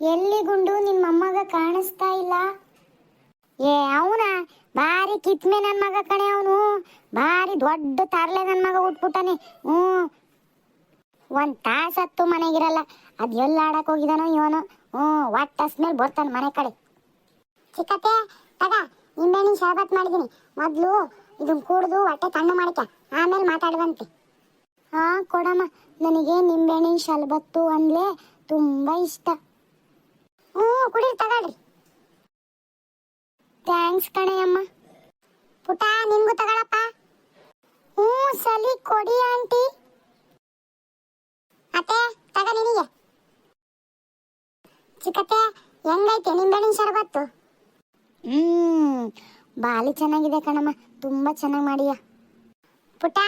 ಎಲ್ಲಿ ಗುಂಡು ನಿನ್ ಮೊಮ್ಮಗ ಕಾಣಿಸ್ತಾ ಇಲ್ಲ? ಏ, ಅವನ? ಬಾರಿ ಕಿತ್ಮೆ ನನ್ ಮಗ ಕಣೆ ಅವನು. ಬಾರಿ ದೊಡ್ಡ ತರ್ಲೆ ನನ್ ಮಗ ಉಟ್ಬಿಟ್ಟಾನೆ. ಹ್ಮ್ ಒಂದ್ ತಾಸತ್ತು ಮನೆಗಿರಲ್ಲ. ಅದ್ ಎಲ್ಲ ಆಡಕ್ ಹೋಗಿದಾನೋ ಇವನು. ಹ್ಮ್ ಒಟ್ಟಸ್ ಮೇಲೆ ಬರ್ತಾನೆ ಮನೆ ಕಡೆ. ಚಿಕ್ಕತ್ತೆ ತಗ ನಿಂಬೆಹಣ್ಣಿನ ಶರಬತ್ ಮಾಡಿದೀನಿ. ಮೊದ್ಲು ಇದು ಕುಡ್ದು ಹೊಟ್ಟೆ ತಣ್ಣು ಮಾಡ್ಕ ಆಮೇಲೆ ಮಾತಾಡುವಂತೆ. ಹಾ, ಕೊಡಮ್ಮ. ನನಗೆ ನಿಂಬೆಹಣ್ಣಿನ ಶರಬತ್ತು ಅಂದ್ಲೆ ತುಂಬಾ ಇಷ್ಟ. ಹ್ಞೂ, ಕುಡೀರಿ, ತಗೊಳ್ರಿ. ಥ್ಯಾಂಕ್ಸ್ ಕಣೆಯಮ್ಮ. ಪುಟ, ನಿನ್ಗೂ ತಗೊಳಪ್ಪ. ಹ್ಞೂ, ಸಲಿ ಕೊಡಿ ಆಂಟಿ. ಅತ್ತೆ, ತಗ ನಿನಗೆ. ಚಿಕ್ಕತ್ತೆ, ಹೆಂಗೈತೆ ನಿಂಬೆಹಣ್ಣಿನ ಶರಬತ್ತು? ಹ್ಮ್, ಬಾಲಿ ಚೆನ್ನಾಗಿದೆ ಕಣಮ್ಮ, ತುಂಬಾ ಚೆನ್ನಾಗಿ ಮಾಡಿಯ. ಪುಟ,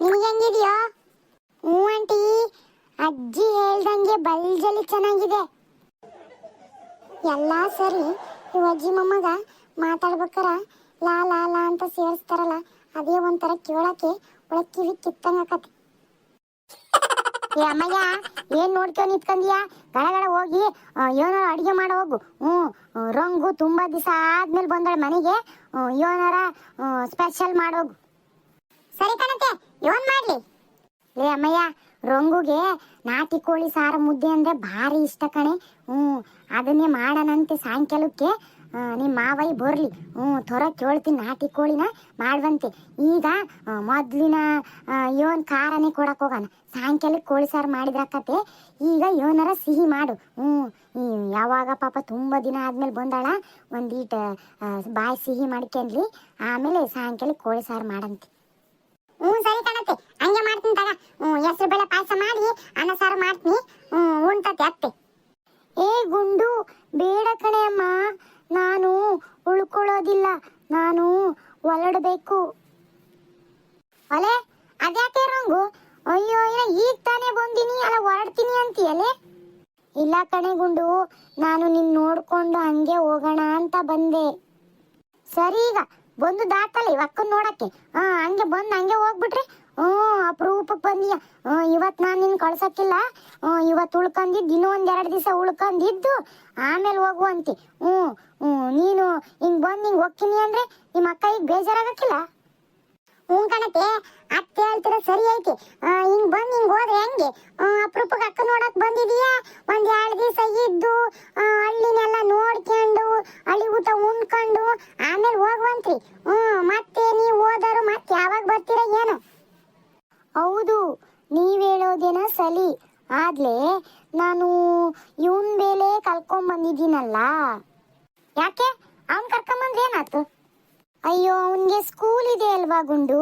ನಿನಗೆ ಹೆಂಗಿದೆಯೋ? ಹ್ಞೂ, ಆಂಟಿ. ಅಜ್ಜಿ ಹೇಳ್ದಂಗೆ ಬಲ್ಜಲಿ ಚೆನ್ನಾಗಿದೆ. ಎಲ್ಲ ಸರಿ, ಇವ ಅಜ್ಜಿ ಮೊಮ್ಮಗ ಮಾತಾಡ್ಬೇಕಾರ, ಲಾ ಲಾ ಲಾ ಅಂತ ಸೇರಿಸ್ತಾರಲ್ಲ, ಅದೇ ಒಂಥರ ಕೇಳಕ್ಕೆ ಒಳ ಕಿವಿ ಕಿತ್ತಂಗ ಆಕತಿ. ಏ ಅಮ್ಮಯ್ಯ, ಏನ್ ನೋಡ್ಕೊ ನಿಂತ್ಕಂದಿಯಾ? ಗಳಗಳ ಹೋಗಿ ಏನಾರ ಅಡಿಗೆ ಮಾಡ ಹೋಗು. ಹ್ಮ್ ರಂಗು ತುಂಬಾ ದಿವಸ ಆದ್ಮೇಲೆ ಬಂದಳ ಮನೆಗೆ. ಏನಾರ ಸ್ಪೆಷಲ್ ಮಾಡೋಗು ಸರಿ ಕಣತೆ, ಏನ್ ಮಾಡ್ಲಿ? ಲೇ ಅಮ್ಮಯ್ಯ ರಂಗುಗೆ ನಾಟಿ ಕೋಳಿ ಸಾರು ಮುದ್ದೆ ಅಂದ್ರೆ ಭಾರಿ ಇಷ್ಟ ಕಣೆ. ಹ್ಞೂ ಅದನ್ನೇ ಮಾಡೋಣಂತೆ ಸಾಯಂಕಾಲಕ್ಕೆ. ನಿಮ್ಮ ಮಾವಯ್ಯ ಬರ್ಲಿ. ಹ್ಞೂ ತ್ವರ ಕೇಳ್ತೀನಿ ನಾಟಿ ಕೋಳಿನ ಮಾಡುವಂತೆ. ಈಗ ಮೊದಲಿನ ಇವನ್ ಖಾರನೇ ಕೊಡಕ್ ಹೋಗೋಣ. ಸಾಯಂಕಾಲಕ್ಕೆ ಕೋಳಿ ಸಾರು ಮಾಡಿದ್ರಕ್ಕತೆ ಈಗ ಯೋನರ ಸಿಹಿ ಮಾಡು. ಈ ಯಾವಾಗ ಪಾಪ ತುಂಬಾ ದಿನ ಆದ್ಮೇಲೆ ಬಂದಾಳ ಒಂದೀಟ ಬಾಯಿ ಸಿಹಿ ಮಾಡ್ಕೊಂಡ್ಲಿ. ಆಮೇಲೆ ಸಾಯಂಕಾಲಕ್ಕೆ ಕೋಳಿ ಸಾರು ಮಾಡಂತೆ. ಹ್ಞೂ ಸರಿ ಕಣತ್ತೆ ಹಂಗೆ ಮಾಡ್ತೀನಿ ತಗ. ಹ್ಞೂ ಹೆಸರು ಬೇಳೆ ಪಾಯಸ ಮಾಡಿ ಅನ್ನ ಸಾರು ಮಾಡ್ತೀನಿ ಹ್ಞೂ ಉಣ್ತತೆ ಅತ್ತೆ ಏ ಗುಂಡು ಬೇಡ ಕಣೆ ಅಮ್ಮ ನಾನು ಉಳ್ಕೊಳ್ಳೋದಿಲ್ಲ ನಾನು ಒಳಡಬೇಕು ಅಲೆ ಅದ್ಯಾಕೆ ರಂಗು ಅಯ್ಯೋ ಇನ್ನ ಈಗ ತಾನೇ ಬಂದಿನಿ ಅಲ್ಲ ಹೊರಡ್ತೀನಿ ಅಂತೀಯಲೆ ಇಲ್ಲ ಕಣೆ ಗುಂಡು ನಾನು ನಿನ್ ನೋಡ್ಕೊಂಡು ಹಂಗೆ ಹೋಗೋಣ ಅಂತ ಬಂದೆ. ಸರಿ ಈಗ, ಬಂದು ದಾಟಲ್ಲ ಅಕ್ಕನ್ ನೋಡಕ್ಕೆ. ಹಾ ಹಂಗೆ ಬಂದು ಹಂಗೆ ಹೋಗ್ಬಿಟ್ರಿ? ಹ್ಮ್ ಅಪರೂಪಕ್ಕೆ ಬಂದೀಯ? ಹ್ಮ್ ಇವತ್ ನಾನು ನಿನ್ ಕಳ್ಸಕ್ಕಿಲ್ಲ. ಇವತ್ತು ಉಳ್ಕೊಂಡಿದ್ದು ಇನ್ನೂ ಒಂದ್ ದಿವಸ ಉಳ್ಕೊಂಡಿದ್ದು ಆಮೇಲೆ ಹೋಗುವಂತಿ ಹ್ಮ್ ಹ್ಮ್ ನೀನು ಹಿಂಗ್ ಬಂದು ಹಿಂಗ್ ಹೋಗ್ತೀನಿ ಅಂದ್ರೆ ನಿಮ್ಮ ಅಕ್ಕ ಈಗ ಬೇಜಾರಾಗಕ್ಕಿಲ್ಲ? ಹ್ಞೂ ಕಣತೆ, ಅತ್ತೆ ಸರಿ ಐತಿ. ಹಿಂಗ್ ಬಂದ್ ಹಿಂಗ್ ಹೋದ್ರೆ ಹೆಂಗೆ? ಅಪ್ರೂಪಕ್ಕೆ ಅಕ್ಕ ನೋಡಕ್ ಬಂದಿದೀಯಾ? ಒಂದ್ ಎರಡ್ ದಿವಸ ಇದ್ದು ಹಳ್ಳಿನೆಲ್ಲ ನೋಡ್ಕೊಂಡು ಹಳ್ಳಿ ಊಟ ಉಣ್ಕೊಂಡು, ಆಮೇಲೆ ಹೋಗುವಂತ್ರಿ. ಹ್ಮ್ ಮತ್ತೆ ನೀವು ಹೋದರು, ಮತ್ತೆ ಯಾವಾಗ ಬರ್ತೀರ ಏನು? ಹೌದು, ನೀವ್ ಹೇಳೋದೇನ ಸಲಿ. ಆದ್ಲೆ, ನಾನು ಇವನ್ ಮೇಲೆ ಕಲ್ಕೊಂಡ್ ಬಂದಿದ್ದೀನಲ್ಲ. ಯಾಕೆ? ಅವ್ನ್ ಕರ್ಕೊಂಬಂದ್ರೆ ಏನಾಯ್ತು? ಅಯ್ಯೋ, ಅವನ್ಗೆ ಸ್ಕೂಲ್ ಇದೆ ಅಲ್ವಾ ಗುಂಡು?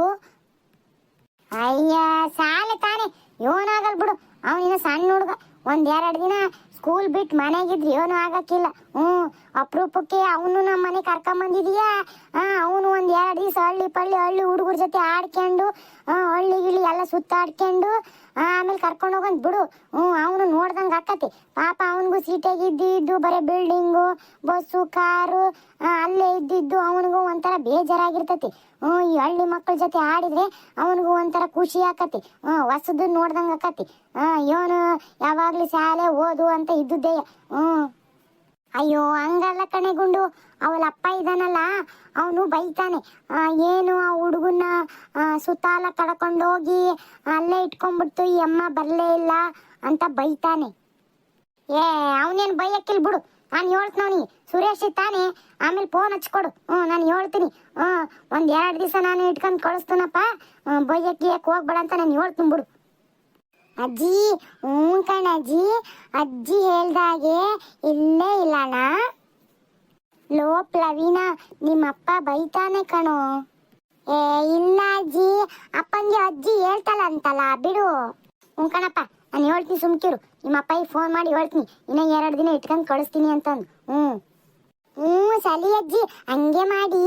ಅಯ್ಯ, ಸಾಲ ತಾನೆ. ಯೋನಾಗಲ್ ಬಿಡು. ಅವನಿನ ಸಣ್ಣ ಹುಡುಗ. ಒಂದ್ ಎರಡ್ ದಿನ ಸ್ಕೂಲ್ ಬಿಟ್ಟು ಮನೆಗಿದ್ರೆ ಏನು ಆಗಕ್ಕಿಲ್ಲ. ಹ್ಮ್ ಅಪರೂಪಕ್ಕೆ ಅವನು ನಮ್ಮ ಮನೆ ಕರ್ಕೊಂಬಂದಿದೀಯಾ? ಹಾ, ಅವನು ಒಂದ್ ಎರಡ್ ದಿವಸ ಹಳ್ಳಿ ಪಳ್ಳಿ ಹಳ್ಳಿ ಹುಡುಗರ ಜೊತೆ ಆಡ್ಕೊಂಡು ಹಳ್ಳಿ ಗಿಳಿ ಎಲ್ಲ ಸುತ್ತಾಡ್ಕೊಂಡು ಆಮೇಲೆ ಕರ್ಕೊಂಡು ಹೋಗಂತ ಬಿಡು. ಹ್ಮ್ ಅವನು ನೋಡ್ದಂಗ ಆಕತಿ. ಪಾಪ ಅವನಿಗೂ ಸೀಟಾಗಿ ಇದ್ದಿದ್ದು ಬರೀ ಬಿಲ್ಡಿಂಗು ಬಸ್ಸು, ಕಾರು ಅಲ್ಲೇ ಇದ್ದಿದ್ದು ಅವನಿಗೂ ಒಂಥರ ಬೇಜಾರಾಗಿರ್ತತಿ. ಈ ಹಳ್ಳಿ ಮಕ್ಕಳ ಜೊತೆ ಆಡಿದ್ರೆ ಅವನಿಗೂ ಒಂಥರ ಖುಷಿ ಆಕತಿ. ಹ್ಮ್ ಹೊಸದು ನೋಡ್ದಂಗ ಆಕತಿ. ಇವನು ಯಾವಾಗಲೂ ಶಾಲೆ ಓದು ಅಂತ ಇದ್ದುದೇ ಹ್ಮ್ ಅಯ್ಯೋ, ಹಂಗಲ್ಲ ಕಣೆ ಗುಂಡು. ಅವಳ ಅಪ್ಪ ಇದಾನಲ್ಲ, ಅವನು ಬೈತಾನೆ. ಏನು ಆ ಹುಡುಗನ್ನ ಸುತ್ತಾಲ ಕಡ್ಕೊಂಡೋಗಿ ಅಲ್ಲೇ ಇಟ್ಕೊಂಡ್ಬಿಡ್ತು, ಈ ಅಮ್ಮ ಬರಲೇ ಇಲ್ಲ ಅಂತ ಬೈತಾನೆ. ಏ, ಅವನೇನ್ ಬೈಯಕ್ಕಿಲ್ ಬಿಡು. ನಾನು ಹೇಳ್ತೀನಿ ಸುರೇಶ್ ತಾನೇ ಆಮೇಲೆ ಫೋನ್ ಹಚ್ಕೊಡು ಹ್ಞೂ ನಾನು ಹೇಳ್ತೀನಿ. ಹ್ಞೂ ಒಂದು ಎರಡು ದಿವಸ ನಾನು ಇಟ್ಕೊಂಡು ಕಳಿಸ್ತೀನಪ್ಪ. ಬೈಯಕ್ಕೆ ಹೋಗ್ಬೇಡ ಅಂತ ನಾನು ಹೇಳ್ತೀನಿ ಬಿಡು. ಅಜ್ಜಿ ಹ್ಞೂ ಕಣ ಅಜ್ಜಿ. ಹೇಳ್ದಾಗೆ ಇಲ್ಲೇ ಇಲ್ಲಣ್ಣ. ಲೋ ನಿಮ್ಮ ನಿಮ್ಮಪ್ಪ ಬೈತಾನೆ ಕಣೋ. ಏ, ಇಲ್ಲ ಅಜ್ಜಿ. ಅಪ್ಪಂಗೆ ಅಜ್ಜಿ ಹೇಳ್ತಲ್ಲ ಅಂತಲ್ಲ, ಬಿಡು. ಹ್ಞೂ ಕಣಪ್ಪ. ನಾನು ಹೇಳ್ತೀನಿ ಸುಮ್ಕಿರು ನಿಮ್ಮ ಅಪ್ಪಾಯಿ ಫೋನ್ ಮಾಡಿ ಹೇಳ್ತೀನಿ. ಇನ್ನ ಎರಡು ದಿನ ಇಟ್ಕೊಂಡು ಕಳಿಸ್ತೀನಿ ಅಂತಂದು. ಹ್ಞೂ. ಹ್ಞೂ ಸಲಿ ಅಜ್ಜಿ. ಹಂಗೆ ಮಾಡಿ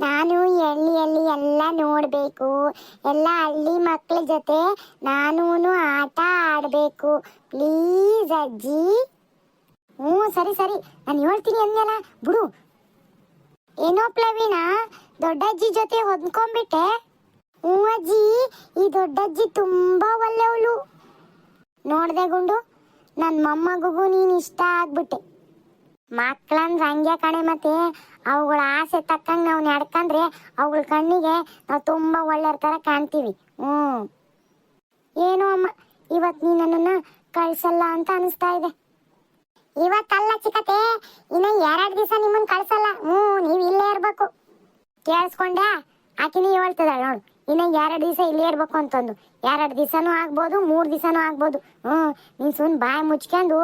ನಾನು ಹಳ್ಳಿಯಲ್ಲಿ ಎಲ್ಲ ನೋಡಬೇಕು. ಎಲ್ಲ ಹಳ್ಳಿ ಮಕ್ಕಳ ಜೊತೆ ನಾನು ಆಟ ಆಡಬೇಕು. ಪ್ಲೀಸ್ ಅಜ್ಜಿ. ಹ್ಞೂ ಸರಿ ಸರಿ. ನಾನು ಹೇಳ್ತೀನಿ ಅಂದ್ಯಲ್ಲ ಬಿಡು. ಏನೋ ಪ್ಲವೀನ ದೊಡ್ಡಜ್ಜಿ ಜೊತೆ ಹೊಂದ್ಕೊಂಡ್ಬಿಟ್ಟೆ. ಹ್ಞೂ ಅಜ್ಜಿ, ಈ ದೊಡ್ಡಜ್ಜಿ ತುಂಬ ಒಳ್ಳೆಯವಳು. ನೋಡ್ದೆ ಗುಂಡು ನನ್ನ ಮೊಮ್ಮಗುಗೂ ನೀನು ಇಷ್ಟ ಆಗ್ಬಿಟ್ಟೆ. ಮಕ್ಕಳಂದ್ರೆ ಹಂಗೆ ಕಣೆ ಮತ್ತೆ ಅವುಗಳ ಆಸೆ ತಕ್ಕಂಗೆ ನಾವು ನಡ್ಕಂಡ್ರೆ ಅವುಗಳ ಕಣ್ಣಿಗೆ ನಾವು ತುಂಬ ಒಳ್ಳೆಯ ಥರ ಕಾಣ್ತೀವಿ. ಹ್ಞೂ ಏನು ಅಮ್ಮ ಇವತ್ತು ನೀ ನನ್ನನ್ನು ಕಳ್ಸಲ್ಲ ಅಂತ ಅನಿಸ್ತಾ ಇದೆ. ಇವತ್ತಲ್ಲ ಚಿಕತೆ ಇನ್ನ ಎರಡು ದಿವಸ ನಿಮ್ಮನ್ನ ಕಳ್ಸಲ್ಲ. ಹ್ಞೂ ನೀವು ಇಲ್ಲೇ ಇರ್ಬೇಕು. ಕೇಳಿಸ್ಕೊಂಡೆ ಆಕಿನಿ ಹೇಳ್ತಿದ್ದಾಳೆ ನೋಡು. ಇನ್ನ ಎರಡು ದಿವಸ ಇಲ್ಲೇ ಇರ್ಬೇಕು ಅಂತಂದು. ಎರಡು ದಿವಸನೂ ಆಗ್ಬೋದು, ಮೂರು ದಿವಸನೂ ಆಗ್ಬೋದು. ಹ್ಞೂ ನೀನು ಸುಮ್ಮನೆ ಬಾಯಿ ಮುಚ್ಕೊಂಡು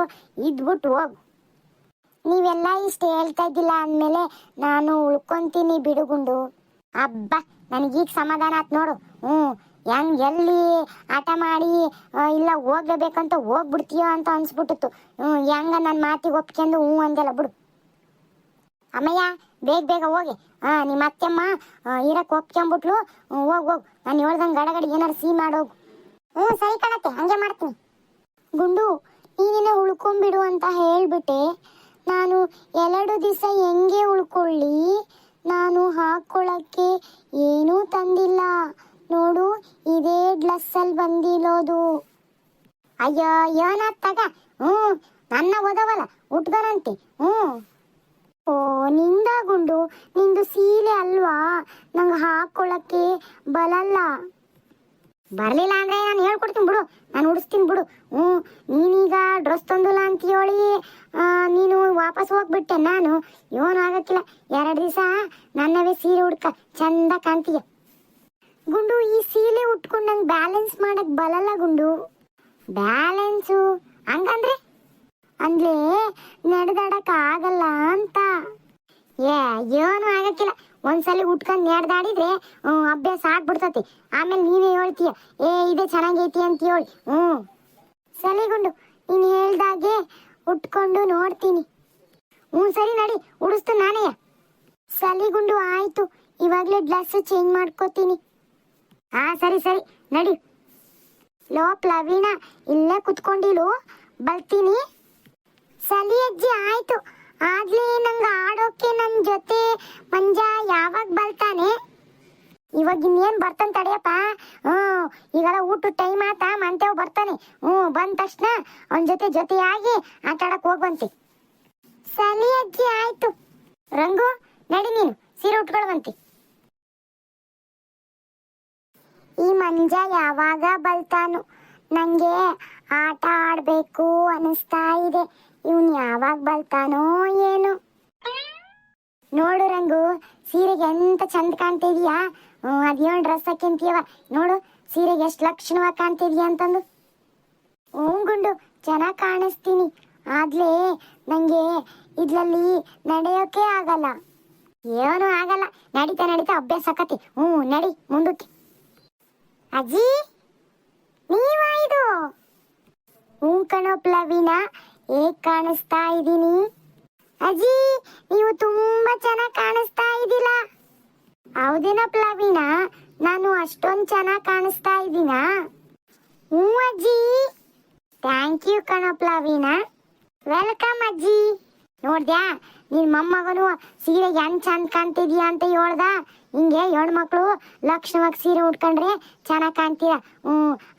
ಇದ್ಬಿಟ್ಟು ಹೋಗು. ನೀವೆಲ್ಲ ಇಷ್ಟು ಹೇಳ್ತಾ ಇದ್ದಿಲ್ಲ ಅಂದಮೇಲೆ ನಾನು ಉಳ್ಕೊಂತೀನಿ ಬಿಡುಗುಂಡು ಹಬ್ಬ ನನಗೀಗ ಸಮಾಧಾನ ಆತ್ ನೋಡು. ಹ್ಞೂ ಹೆಂಗ್ ಎಲ್ಲಿ ಆಟ ಮಾಡಿ ಇಲ್ಲ ಹೋಗ್ಲೇಬೇಕಂತ ಹೋಗ್ಬಿಡ್ತೀಯೋ ಅಂತ ಅನ್ಸ್ಬಿಟ್ಟಿತ್ತು. ಹ್ಞೂ ಹೆಂಗ ನನ್ನ ಮಾತಿಗೆ ಒಪ್ಕೊಂಡು ಹ್ಞೂ ಅಂದೆಲ್ಲ ಬಿಡು. ಅಮ್ಮಯ್ಯ, ಬೇಗ ಬೇಗ ಹೋಗಿ. ಹಾ ನಿಮ್ಮ ಅತ್ತೆಮ್ಮ ಇರಕ್ಕೆ ಇರಕ್ ಒಪ್ಕೊಂಬಿಟ್ಲು ಹೋಗು, ಹೋಗ್. ನಾನು ಹೇಳ್ದಂಗೆ ಗಡಗಡಿ ಏನಾರು ಸಿಹಿ ಮಾಡೋಗು ಹ್ಞೂ ಸರಿ ಕಣತ್ತೆ, ಹಂಗೆ ಮಾಡ್ತೀನಿ. ಗುಂಡು, ನೀನಿನ್ನ ಉಳ್ಕೊಂಬಿಡು ಅಂತ ಹೇಳ್ಬಿಟ್ಟೆ. ನಾನು ಎರಡು ದಿವಸ ಹೆಂಗೆ ಉಳ್ಕೊಳ್ಳಿ? ನಾನು ಹಾಕೊಳಕ್ಕೆ ಏನೂ ತಂದಿಲ್ಲ. ನೋಡು, ಇದೇ ಅಲ್ಲಿ ಬಂದಿರೋದು. ಅಯ್ಯೋ, ಏನಾತ್ ತಗ? ಹ್ಞೂ ನನ್ನ ಓದವಲ್ಲ ಉಟ್ಗರಂತೆ ಹ್ಞೂ ಓ ನಿಂದ ಗುಂಡು ನಿಂದು ಸೀರೆ ಅಲ್ವಾ? ನಂಗೆ ಹಾಕೊಳ್ಳಕ್ಕೆ ಬಲಲ್ಲ ಬರಲಿಲ್ಲ ಅಂದ್ರೆ ನಾನು ಹೇಳ್ಕೊಡ್ತೀನಿ ಬಿಡು. ನಾನು ಉಡಿಸ್ತೀನಿ ಬಿಡು. ಹ್ಞೂ, ನೀನೀಗ ಡ್ರೆಸ್ ತಂದಿಲ್ಲ ಅಂತ ಹೇಳಿ ನೀನು ವಾಪಸ್ ಹೋಗ್ಬಿಟ್ಟೆ ನಾನು. ಏನು ಆಗಕ್ಕಿಲ್ಲ. ಎರಡು ದಿವಸ ನನ್ನವೇ ಸೀರೆ ಉಡ್ಕ. ಚಂದ ಕಾಣ್ತೀಯ. ಗುಂಡು, ಈ ಸೀರೆ ಉಟ್ಕೊಂಡು ನಂಗೆ ಬ್ಯಾಲೆನ್ಸ್ ಮಾಡಕ್ಕೆ ಬಲಲ್ಲ ಗುಂಡು. ಬ್ಯಾಲೆನ್ಸು ಹಂಗಂದ್ರೆ? ಅಂದ್ರೆ ನಡೆದಾಡಕ್ ಆಗಲ್ಲ ಅಂತ. ಏ, ಏನು ಆಗಕ್ಕಿಲ್ಲ. ಒಂದ್ಸಲಿ ಉಟ್ಕೊಂಡ್ ನಡೆದಾಡಿದ್ರೆ ಅಭ್ಯಾಸ ಆಗ್ಬಿಡ್ತತಿ. ಆಮೇಲೆ ನೀನೇ ಹೇಳ್ತೀಯ, ಏ, ಇದೆ ಚೆನ್ನಾಗೈತಿ ಅಂತ ಹೇಳಿ. ಹ್ಮ್. ಸಲಿಗುಂಡು ನೀನ್ ಹೇಳ್ದಾಗೆ ಉಟ್ಕೊಂಡು ನೋಡ್ತೀನಿ. ಹ್ಞೂ ಸರಿ ನಡಿ, ಉಡಿಸ್ತು ನಾನೇ. ಸಲಿಗುಂಡು ಆಯ್ತು. ಇವಾಗ್ಲೇ ಡ್ರೆಸ್ ಚೇಂಜ್ ಮಾಡ್ಕೋತೀನಿ. ಹಾ ಸರಿ ಸರಿ, ನಡಿ. ಲೋ ಪ್ಲವೀಣ ಇಲ್ಲೇ ಕುತ್ಕೊಂಡಿಲು ಬರ್ತೀನಿ. ಸಲಿ ಅಜ್ಜಿ ಆಯ್ತು. ಆಗ್ಲಿ ನಂಗ ಆಡೋಕೆ ನನ್ ಜೊತೆ ಮಂಜ ಯಾವಾಗ ಬರ್ತಾನೆ? ಇವಾಗ ಇನ್ನೇನ್ ಬರ್ತಾನೆ ತಡಿಯಪ್ಪ ಹ್ಮ್ ಈಗೆಲ್ಲ ಊಟ ಟೈಮ್ ಆತ ಮಂತೇವ್ ಬರ್ತಾನೆ. ಹ್ಮ್ ಬಂದ ತಕ್ಷಣ ಅವನ ಜೊತೆ ಜೊತೆಯಾಗಿ ಆಟ ಆಡಕ್ ಹೋಗ್ಬಂತಿ ಸಲಿ ಅಜ್ಜಿ ಆಯ್ತು. ರಂಗು, ನಡಿ ನೀನು, ಸೀರೆ ಉಟ್ಕೊಳ್ಬಂತಿ ಈ ಮಂಜ ಯಾವಾಗ ಬಲ್ತಾನು ನಂಗೆ ಆಟ ಆಡ್ಬೇಕು ಅನಿಸ್ತಾ ಇದೆ. ಇವನ್ ಯಾವಾಗ ಬಲ್ತಾನೋ ಏನು. ನೋಡು ರಂಗು, ಸೀರೆಗೆ ಎಂತ ಚಂದ ಕಾಣ್ತಿದ್ಯಾ? ಅದೇನ್ ಡ್ರೆಸ್ ಹಾಕಿಂತೀಯವ? ನೋಡು, ಸೀರೆಗೆ ಎಷ್ಟು ಲಕ್ಷಣವಾಗಿ ಕಾಣ್ತಿದ್ಯಾ ಅಂತಂದು. ಹ್ಮ್, ಗುಂಡು, ಚೆನ್ನಾಗಿ ಕಾಣಿಸ್ತೀನಿ. ಆದ್ಲೇ, ನಂಗೆ ಇದ್ರಲ್ಲಿ ನಡೆಯೋಕೆ ಆಗಲ್ಲ. ಏನು ಆಗಲ್ಲ. ನಡೀತಾ ನಡೀತಾ ಅಭ್ಯಾಸ ಆಕತಿ. ಹ್ಞೂ ನಡಿ, ಮುಂದಕ್ಕೆ. ಅಜ್ಜಿ, ನೀವ ಇದು? ಹ್ಞೂ ಕಣೋ ಹೇಗ್ ಕಾಣಿಸ್ತಾ ಇದ್ದೀನಿ? ಅಜ್ಜಿ, ನೀವು ತುಂಬಾ ಚೆನ್ನಾಗಿ ಕಾಣಿಸ್ತಾ ಇದ್ದೀರಾ? ಹೌದೇನ ಪ್ಲವಿನ ನಾನು ಅಷ್ಟೊಂದು ಚೆನ್ನಾಗಿ ಕಾಣಿಸ್ತಾ ಇದ್ದೀನಾ? ಹ್ಞೂ ಅಜ್ಜಿ. ಥ್ಯಾಂಕ್ ಯು ಕಣೋ ಪ್ಲವಿನ ವೆಲ್ಕಮ್ ಅಜ್ಜಿ. ನೋಡ್ದ್ಯಾ ನಿನ್ ಮೊಮ್ಮಗನು ಸೀರೆ ಹೆಂಗ್ ಚಂದ ಕಾಣ್ತಿದ್ಯಾ ಅಂತ ಹೇಳ್ದ? ಹಿಂಗೆ ಹೆಣ್ಮಕ್ಳು ಲಕ್ಷಣವಾಗಿ ಸೀರೆ ಉಟ್ಕೊಂಡ್ರೆ ಚೆನ್ನಾಗಿ ಕಾಣ್ತೀರ. ಹ್ಞೂ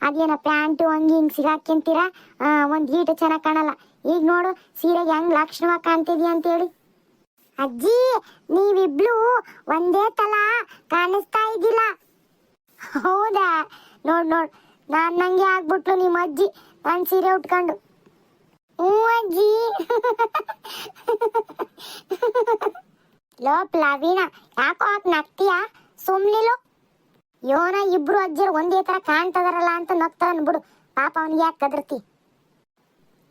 ಅದೇನೋ ಪ್ಯಾಂಟು, ಹಂಗೆ ಹಿಂಗ್ ಸಿಗಾಕ್ಯಂತೀರ ಒಂದು ಈಟು ಚೆನ್ನಾಗಿ ಕಾಣಲ್ಲ. ಈಗ ನೋಡು ಸೀರೆಗೆ ಹೆಂಗ್ ಲಕ್ಷಣವಾಗಿ ಕಾಣ್ತಿದ್ಯಾ ಅಂತ ಹೇಳಿ. ಅಜ್ಜಿ ನೀವಿಬ್ಳು ಒಂದೇ ತಲ ಕಾಣಿಸ್ತಾ ಇದ್ದಿಲ್ಲ ಹೌದಾ? ನೋಡ್ ನೋಡ್, ನಾನು ನಂಗೆ ಆಗ್ಬಿಟ್ಲು ನಿಮ್ಮ ಅಜ್ಜಿ. ನಾನು ಸೀರೆ ಉಟ್ಕೊಂಡು. ಅಜ್ಜಿ ಲೋ ಪ್ಲವೀಣ, ಯಾಕೋ ಆಕ್ ನಗ್ತೀಯ? ಸುಮ್ನಿಲು. ಯೋನ ಇಬ್ರು ಅಜ್ಜರು ಒಂದೇ ತರ ಕಾಣ್ತದಾರಲ್ಲ ಅಂತ ನಗ್ತಾನ ಬಿಡು ಪಾಪ ಅವ್ನಿಗೆ ಯಾಕೆ ಕದರ್ತಿ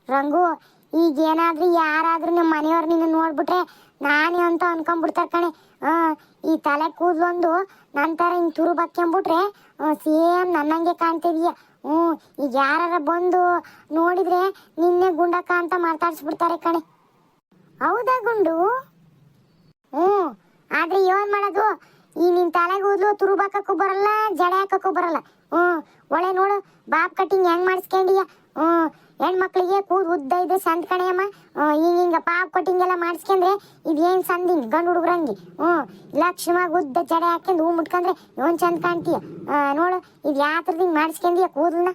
ರಂಗು ಈಗ ಏನಾದ್ರೂ ಯಾರಾದ್ರೂ ನಮ್ಮ ಮನೆಯವ್ರು ನಿನ್ನ ನೋಡ್ಬಿಟ್ರೆ ನಾನೇ ಅಂತ ಅನ್ಕೊಂಡ್ಬಿಡ್ತಾರೆ ಕಣೆ. ಈ ತಲೆ ಕೂದಲೊಂದು ನಂತರ ಹಿಂಗ್ ತುರು ಬಕ್ಕೊಂಬಿಟ್ರೆ ಸೇಮ್ ನನ್ನಂಗೆ ಕಾಣ್ತಿದೀಯ. ಹ್ಞೂ ಈಗ ಯಾರ ಬಂದು ನೋಡಿದ್ರೆ ನಿನ್ನೆ ಗುಂಡಕ್ಕ ಅಂತ ಮಾತಾಡ್ಸ್ಬಿಡ್ತಾರೆ ಕಣೆ. ಹೌದಾ ಗುಂಡು? ಹ್ಞೂ ಆದ್ರೆ ಏನ್ ಮಾಡೋದು? ಈ ನಿನ್ ತಲೆಗೂದ್ಲು ಕೂದಲು ತುರುಬಾಕಕ್ಕೂ ಬರಲ್ಲ ಜಡೆ ಹಾಕಕ್ಕೂ ಬರಲ್ಲ. ಹ್ಮ್ ಒಳ್ಳೆ ನೋಡು ಬಾಬ್ ಕಟಿಂಗ್ ಹೆಂಗ್ ಮಾಡಿಸ್ಕೊಂಡಿಯ? ಹ್ಞೂ, ಹೆಣ್ಮಕ್ಳಿಗೆ ಕೂದ್ ಉದ್ದ ಇದೆ ಸಂದ್ ಕಣೆಯಮ್ಮ. ಈಗ ಹಿಂಗ ಪಾಪ್ ಕಟಿಂಗ್ ಎಲ್ಲ ಮಾಡಿಸ್ಕೊಂಡ್ರೆ ಇದೇನ್ ಸಂದಿಂಗ್ ಗಂಡು ಹುಡುಗ್ರಂಗಿ? ಹ್ಮ್ ಲಕ್ಷ್ಮಾಗ ಉದ್ದ ಜಡೆ ಹಾಕೊಂಡು ಹೂ ಮುಟ್ಕೊಂಡ್ರೆ ಇವನ್ ಚಂದ ಕಾಣ್ತೀಯ? ನೋಡು, ಇದು ಯಾವ ಥರದಿಂದ ಮಾಡಿಸ್ಕೊಂಡಿಯ ಕೂದಲನ್ನ?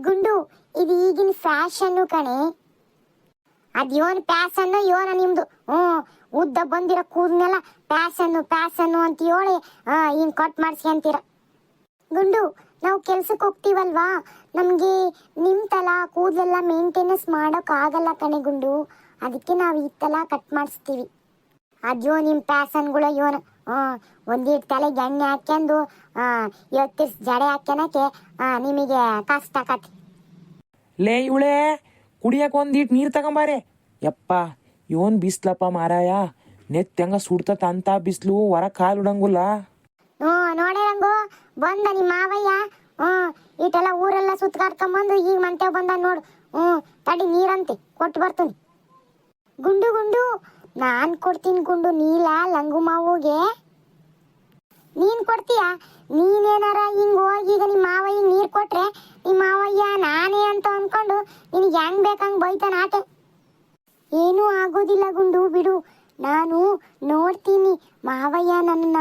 ಗುಂಡು, ಇದು ಈಗಿನ ಫ್ಯಾಷನ್ನು ಕಣೆ. ಅದ್ ಯೋನ್ ಪ್ಯಾಸನ್ನು ಯೋನ ನಿಮ್ದು. ಹ್ಮ್ ಉದ್ದ ಬಂದಿರೋ ಕೂದನೆಲ್ಲ ಪ್ಯಾಸನ್ನು ಪ್ಯಾಸನ್ನು ಅಂತ ಹೇಳಿ ಹಿಂಗ್ ಕಟ್ ಮಾಡಿಸ್ಕೊಂತೀರ ಗುಂಡು, ನಾವು ಕೆಲ್ಸಕ್ಕೆ ಹೋಗ್ತೀವಲ್ವಾ? ನಮಗೆ ನಿಮ್ಮ ತಲ ಕೂದಲೆಲ್ಲ ಮೇಂಟೆನೆನ್ಸ್ ಮಾಡೋಕ್ ಆಗಲ್ಲ ಕಣೆ ಗುಂಡು. ಅದಕ್ಕೆ ನಾವು ಈ ತಲ ಕಟ್ ಮಾಡಿಸ್ತೀವಿ. ಅದ್ಯೋ ನಿಮ್ಮ ಪ್ಯಾಸನ್ಗಳು ಯೋನ ಒಂದಿಟ್ಟು ತಲೆ ಎಣ್ಣೆ ಹಾಕ್ಯಂದು ಇವತ್ತಿಸ್ ಜಡೆ ಹಾಕ್ಯನಕ್ಕೆ ನಿಮಗೆ ಕಷ್ಟ ಆಕತಿ ಲೇ ಇವಳೆ ಕುಡಿಯಕ್ಕೆ ಒಂದಿಟ್ಟು ನೀರು ತಗೊಂಬಾರೆ. ಯಪ್ಪ ಇವನ್ ಬಿಸ್ಲಪ್ಪ ಮಾರಾಯ. ನೆತ್ ಹೆಂಗ ಸುಡ್ತತ ಅಂತ ಬಿಸ್ಲು ಹೊರ ಕಾಲು ಉಡಂಗುಲ್ಲ. ಹ್ಞೂ, ನೋಡೇ ಬಂದ ನಿಮ್ಮ ಮಾವಯ್ಯ. ಹ್ಞೂ ಇಟೆಲ್ಲ ಊರೆಲ್ಲ ಸುತ್ಕಾಡ್ಕೊಂಬಂದು ಈಗ ಮಂತೆ ಬಂದ ನೋಡು. ಹ್ಞೂ, ತಡಿ ನೀರಂತೆ, ಕೊಟ್ಟು ಬರ್ತೀನಿ. ಗುಂಡು ಗುಂಡು, ನಾನ್ ಕೊಡ್ತೀನಿ ಗುಂಡು ನೀಲ ಲಂಗು ಮಾವುಗೆ. ನೀನ್ ಕೊಡ್ತೀಯ? ನೀನೇನಾರ ಹಿಂಗ್ ಹೋಗಿ ಈಗ ನಿಮ್ಮ ಮಾವಯ್ಯ ನೀರ್ ಕೊಟ್ರೆ, ನಿಮ್ಮ ಮಾವಯ್ಯ ನಾನೇ ಅಂತ ಅನ್ಕೊಂಡು ನಿನಗೆ ಹೆಂಗ್ ಬೇಕಂಗ್ ಬೈತಾನ ಆಟೆ ಏನೂ ಆಗೋದಿಲ್ಲ ಗುಂಡು, ಬಿಡು. ನಾನು ನೋಡ್ತೀನಿ, ಮಾವಯ್ಯ ನನ್ನ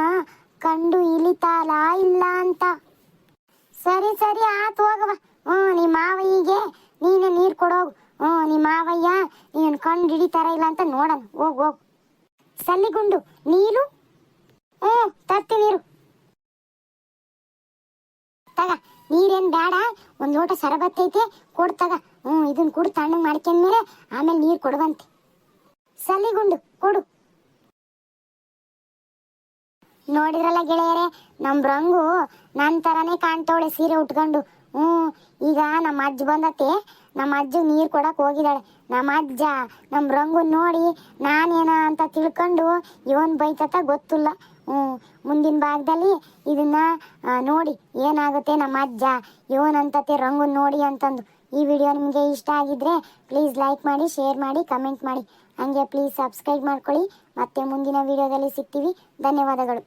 ಕಂಡು ಇಳಿತಾಲ ಇಲ್ಲ ಅಂತ. ಸರಿ ಸರಿ, ಆತು ಹೋಗವ ಹ್ಞೂ ನಿಮ್ಮ ಮಾವಯ್ಯಗೆ ನೀನೇ ನೀರು ಕೊಡೋಗು. ಹ್ಞೂ ನಿಮ್ಮ ಮಾವಯ್ಯ ನೀನು ಕಂಡು ಹಿಡಿತಾರ ಇಲ್ಲ ಅಂತ ನೋಡೋಣ. ಹೋಗ್, ಹೋಗು. ಸಲ್ಲಿಗುಂಡು ನೀರು? ಹ್ಞೂ ತರ್ತಿ ನೀರು. ತಗ, ನೀರೇನ್ ಬೇಡ ಒಂದು ಲೋಟ ಸರಬತ್ತೈತೆ ಕೊಡ್ತಗ ಕೊಡ್ ತಗ. ಹ್ಞೂ ಇದನ್ನ ತಣ್ಣ ತಣ್ಣಗೆ ಮಾಡ್ಕೊಂಡ್ಮೇಲೆ ಆಮೇಲೆ ನೀರು ಕೊಡುವಂತೆ. ಸಲಿಗುಂಡು, ಕೊಡು. ನೋಡಿದ್ರಲ್ಲ ಗೆಳೆಯರೇ, ನಮ್ ರಂಗು ನನ್ ತರಾನೇ ಕಾಣ್ತಾವಳೆ ಸೀರೆ ಉಟ್ಕೊಂಡು. ಹ್ಞೂ, ಈಗ ನಮ್ಮ ಅಜ್ಜ ಬಂದತೆ ನಮ್ಮ ಅಜ್ಜ ನೀರ್ ಕೊಡಕ್ಕೆ ಹೋಗಿದ್ದಾಳೆ. ನಮ್ಮ ಅಜ್ಜ, ನಮ್ ರಂಗು ನೋಡಿ ನಾನೇನ ಅಂತ ತಿಳ್ಕೊಂಡು ಇವನ್ ಬೈತತ ಗೊತ್ತಿಲ್ಲ. ಹ್ಮ್ ಮುಂದಿನ ಭಾಗದಲ್ಲಿ ಇದನ್ನ ನೋಡಿ ಏನಾಗುತ್ತೆ ನಮ್ಮ ಅಜ್ಜ ಇವನ್ ಅಂತತೆ ರಂಗು ನೋಡಿ ಅಂತಂದು. ಈ ವಿಡಿಯೋ ನಿಮಗೆ ಇಷ್ಟ ಆಗಿದ್ರೆ ಪ್ಲೀಸ್ ಲೈಕ್ ಮಾಡಿ ಶೇರ್ ಮಾಡಿ ಕಮೆಂಟ್ ಮಾಡಿ. ಹಂಗೆ ಪ್ಲೀಸ್ ಸಬ್ಸ್ಕ್ರೈಬ್ ಮಾಡ್ಕೊಳ್ಳಿ. ಮತ್ತೆ ಮುಂದಿನ ವಿಡಿಯೋದಲ್ಲಿ ಸಿಗ್ತೀವಿ. ಧನ್ಯವಾದಗಳು.